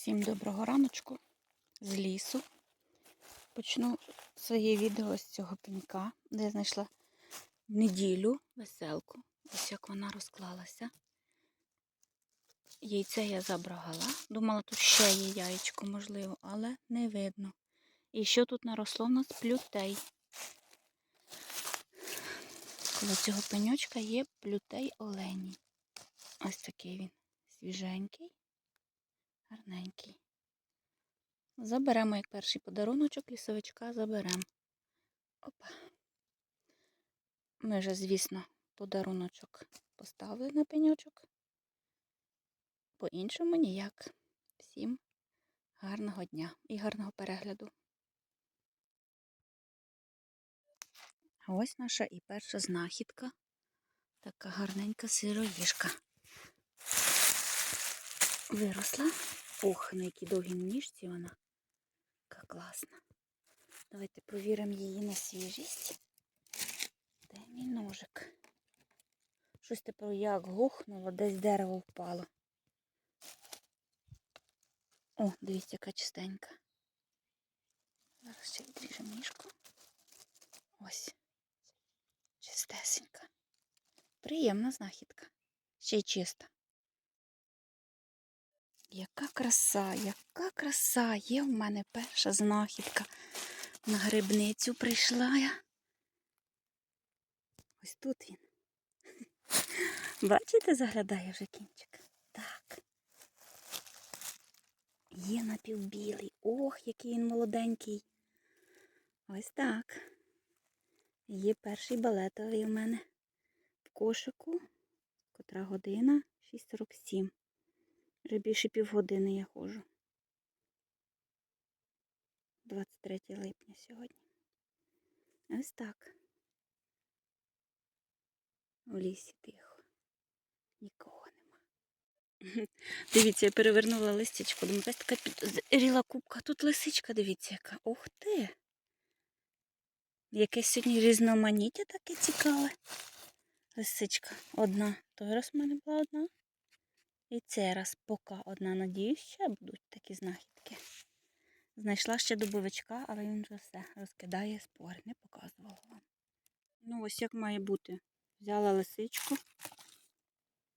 Всім доброго раночку з лісу. Почну своє відео з цього пенька, де я знайшла в неділю веселку. Ось як вона розклалася. Яйце я забрала. Думала, тут ще є яєчко, можливо, але не видно. І що тут наросло в нас плютей. Коло цього пеньочка є плютей оленій. Ось такий він свіженький. Гарненький. Заберемо як перший подаруночок лісовичка заберемо. Опа. Ми вже, звісно, подаруночок поставили на пеньочок. По-іншому ніяк. Всім гарного дня і гарного перегляду. А ось наша і перша знахідка. Така гарненька сироїжка виросла. Ох, на якій довгій ніжці вона. Яка класна. Давайте провіримо її на свіжість. Де мій ножик? Щось тепер як гухнуло, десь дерево впало. О, дивіться, яка чистенька. Зараз ще відріжемо ніжку. Ось. Чистесенька. Приємна знахідка. Ще й чиста. Яка краса, яка краса! Є в мене перша знахідка. На грибницю прийшла я. Ось тут він. Бачите, заглядає вже кінчик? Так. Є напівбілий. Ох, який він молоденький. Ось так. Є перший балетовий у мене в кошику. Котра година? 6.47. Вже більше півгодини я ходжу. 23 липня сьогодні. Ось так. В лісі тихо. Нікого нема. Дивіться, я перевернула листячку. Думаю, якась така підозріла кубка. Тут лисичка, дивіться, яка. Ух ти! Якесь сьогодні різноманіття таке цікаве. Лисичка одна. Той раз в мене була одна. І цей раз поки одна. Надіюсь, ще будуть такі знахідки. Знайшла ще дубовичка, але він вже все розкидає спори, не показувала вам. Ну, ось як має бути. Взяла лисичку.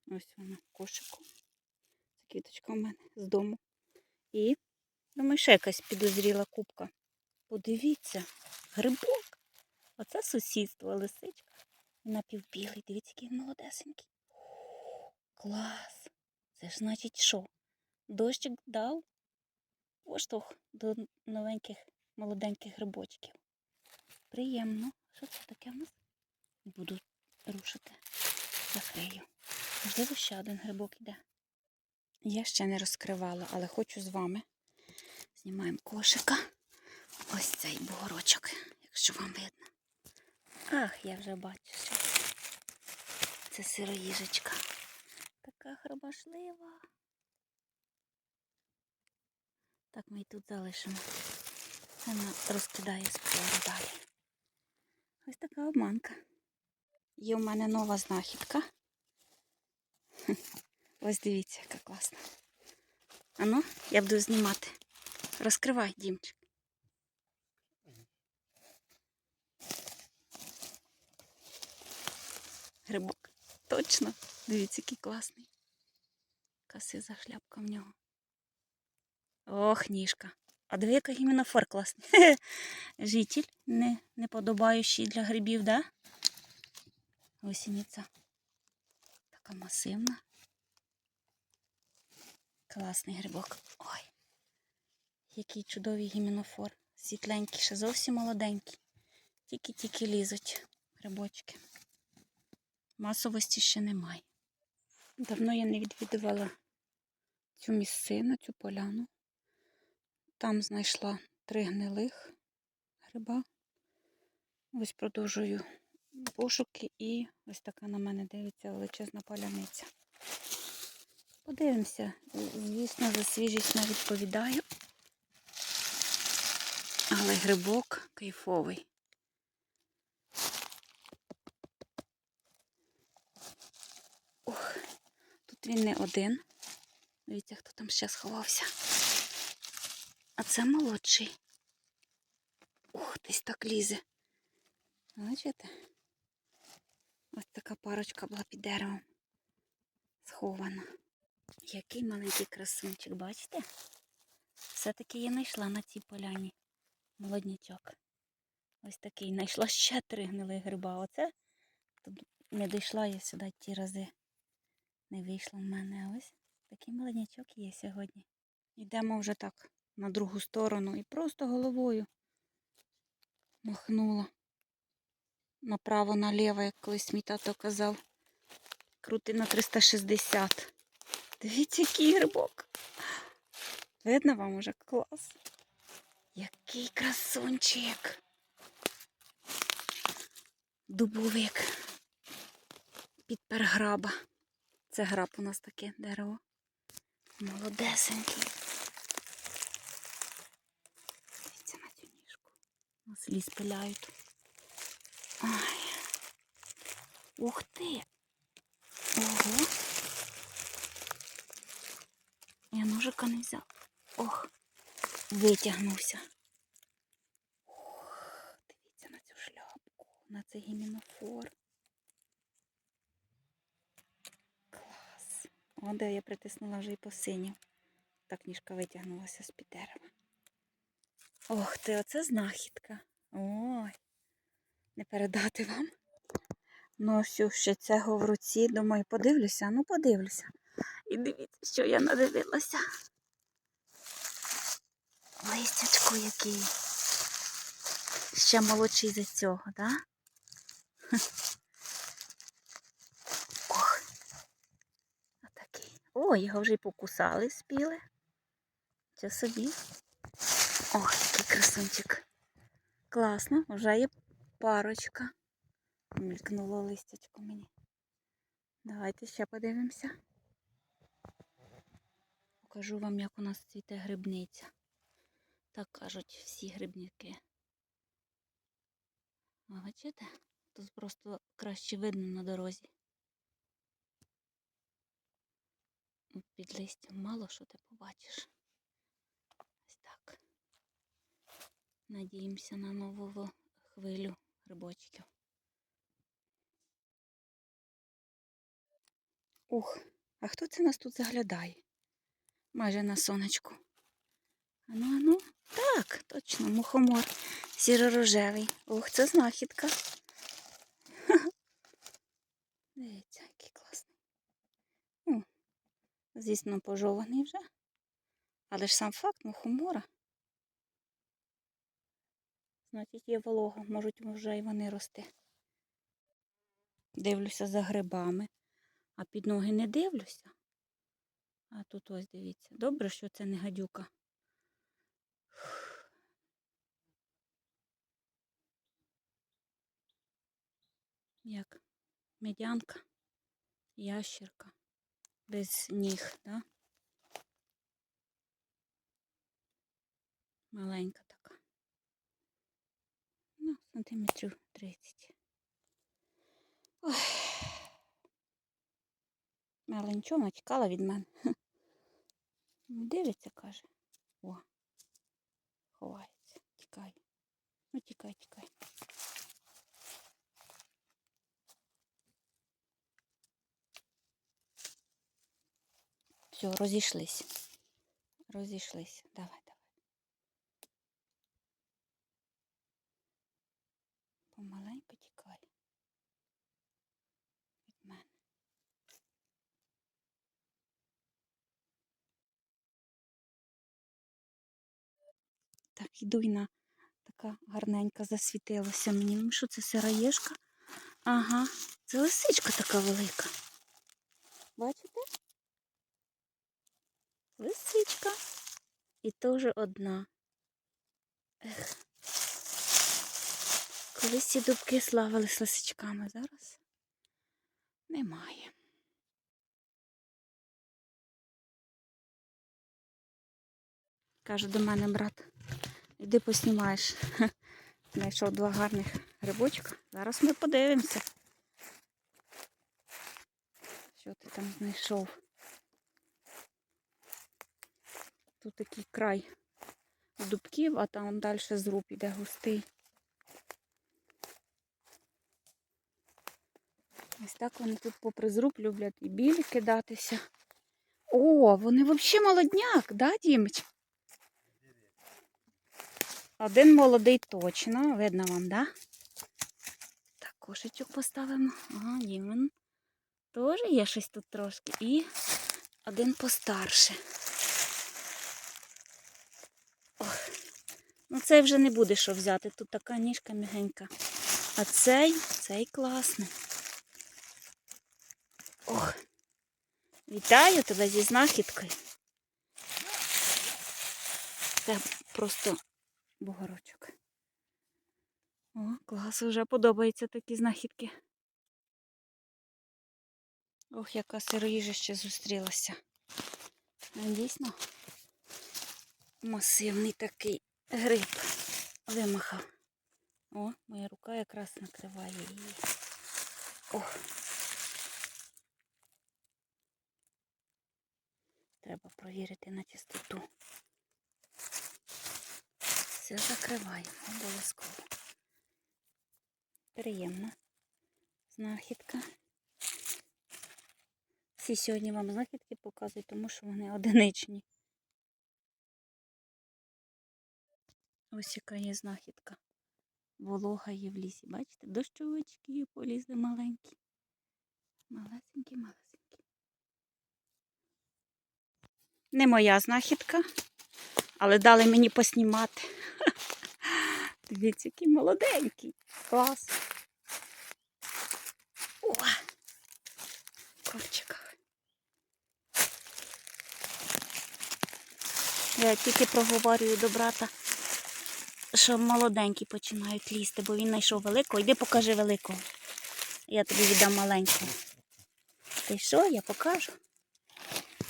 Ось вона в кошику. Це квіточка в мене з дому. І, думаю, ще якась підозріла кубка. Подивіться, грибок. Оце сусідство, лисичка. Напівбілий. Дивіться, який молодесенький. Клас! Це ж значить що? Дощик дав поштовх до новеньких молоденьких грибочків. Приємно. Що це таке в нас? Буду рушити. Закрию. Можливо, ще один грибок йде. Я ще не розкривала, але хочу з вами. Знімаємо кошика. Ось цей бугорочок, якщо вам видно. Ах, я вже бачу, це сироїжечка. Така. Так ми і тут залишимо. Вона розкидає спору далі. Ось така обманка. Є у мене нова знахідка. Ось дивіться, яка класна. Ану, я буду знімати. Розкривай, Дімчик. Грибок. Точно. Дивіться, який класний. Касиза шляпка в нього. Ох, ніжка. А диви, яка гіменофор класний. Житель не, не подобаючий для грибів, да? Осінниця. Така масивна. Класний грибок. Ой. Який чудовий гіменофор. Світленький, ще зовсім молоденький. Тільки-тільки лізуть грибочки. Масовості ще немає. Давно я не відвідувала цю місцину, цю поляну. Там знайшла три гнилих гриба. Ось продовжую пошуки і ось така на мене дивиться величезна поляниця. Подивимося, звісно, за свіжість не відповідаю. Але грибок кайфовий. Ох, тут він не один. Дивіться, хто там ще сховався. А це молодший. Ух, десь так лізе. Бачите? Ось така парочка була під деревом. Схована. Який маленький красунчик, бачите? Все-таки я знайшла на цій поляні молоднячок. Ось такий. Знайшла ще три гнили гриба. Оце тут не дійшла я сюди ті рази. Не вийшло в мене. Ось такий молоднячок є сьогодні. Йдемо вже так на другу сторону і просто головою махнула. Направо наліво, як колись мій тато казав. Крути на 360. Дивіться, який грибок. Видно вам уже клас. Який красунчик. Дубовик. Підпер граба. Це граб у нас таке дерево. Молодесенький. Дивіться на цю ніжку. Нас ліс пиляють. Ай. Ух ти. Ого. Я ножика не взяв. Ох, витягнувся. Ох, дивіться на цю шляпку, на цей гімінофор. Клас. О, де я притиснула вже і посинів. Так ніжка витягнулася з-під дерева. Ох ти, оце знахідка. Ой, не передати вам. Носю ще цього в руці. Думаю, подивлюся, ну подивлюся. І дивіться, що я надивилася. Листячко який. Ще молодший за цього, так? Да? Ох. Отакий. О, його вже й покусали, спіли. Це собі. Ох, який красунчик. Класно, вже є парочка. Мількнуло листячко мені. Давайте ще подивимося. Покажу вам, як у нас цвіте грибниця. Так кажуть всі грибники. Бачите? Тут просто краще видно на дорозі. Під листям мало що ти побачиш. Ось так. Надіємося на нову хвилю грибочків. Ух, а хто це нас тут заглядає? Майже на сонечку. Ану, ану. Так, точно, мухомор сіро-рожевий. Ух, це знахідка. Дивіться, який класний. О, звісно, пожований вже. Але ж сам факт мухомора. Значить, є волога, можуть вже і вони рости. Дивлюся за грибами, а під ноги не дивлюся. А тут ось дивіться. Добре, що це не гадюка. Як медянка, ящерка без ніг, да? Маленька така. Ну, сантиметрів 30. Ой. Нічого тікала від мене. Дивиться, каже. О, ховається. Тікай. Ну, тікай, тікай. Все, розійшлись. Розійшлись. Давай, давай. Помаленьку тікай. Від мене. Так, і на така гарненька засвітилася мені. Ну що це сироєшка? Ага, це лисичка така велика. Бачите? Лисичка. І теж одна. Ех. Колись ці дубки славились лисичками, зараз немає. Каже до мене брат, іди поснімаєш. Знайшов два гарних грибочка. Зараз ми подивимося. Що ти там знайшов? Тут такий край дубків, а там далі зруб іде густий. Ось так вони тут попри зруб люблять і білі кидатися. О, вони взагалі молодняк, да, Дімич? Один молодий точно, видно вам, да? Так, кошечок поставимо. Ага, Дімон. Теж є щось тут трошки. І один постарше. Ох. Ну, цей вже не буде що взяти. Тут така ніжка мігенька. А цей, цей класний. Ох. Вітаю тебе зі знахідкою. Це просто бугорочок. О, клас, вже подобаються такі знахідки. Ох, яка сироїжа ще зустрілася. Дійсно масивний такий гриб вимахав. О, моя рука якраз накриває її. Ох. Треба провірити на чистоту. Все закриваємо обов'язково. Приємна знахідка. Всі сьогодні вам знахідки показують, тому що вони одиничні. Ось яка є знахідка. Волога є в лісі. Бачите, дощовички полізли маленькі. Малесенькі, малесенькі. Не моя знахідка, але дали мені поснімати. Дивіться, який молоденький. Клас. О! Кольчиках. Я тільки проговорюю до брата, що молоденькі починають лізти, бо він знайшов великого. Йди покажи великого. Я тобі віддам маленького. Ти що, я покажу?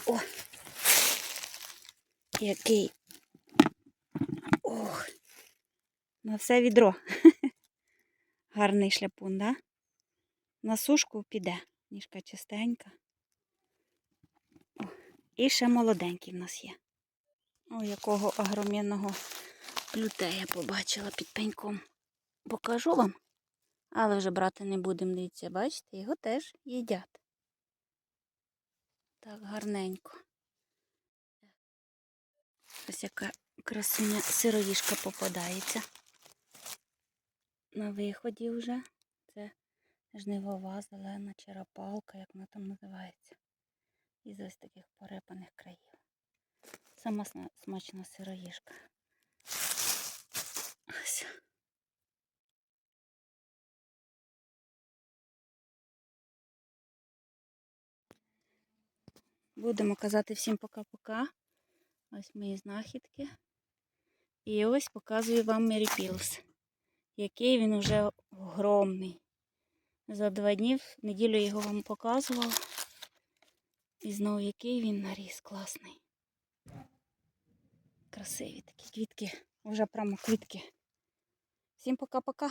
О! Який. Ох. На все відро. Гарний шляпун, да? На сушку піде. Ніжка чистенька. О, і ще молоденький в нас є. О, якого агромінного лютея побачила під пеньком. Покажу вам. Але вже брати не будемо, дивіться, бачите, його теж їдять. Так, гарненько. Ось яка красуня сироїшка попадається. На виході вже. Це жнивова, зелена черепалка, як вона там називається. Із ось таких порепаних країв. Сама смачна сироїшка. Ось. Будемо казати всім пока-пока. Ось мої знахідки. І ось показую вам Меріпілс. Який він вже огромний. За два дні, в неділю його вам показувала. І знову який він наріс класний. Красиві такі квітки. Вже прямо квітки. Всім пока-пока.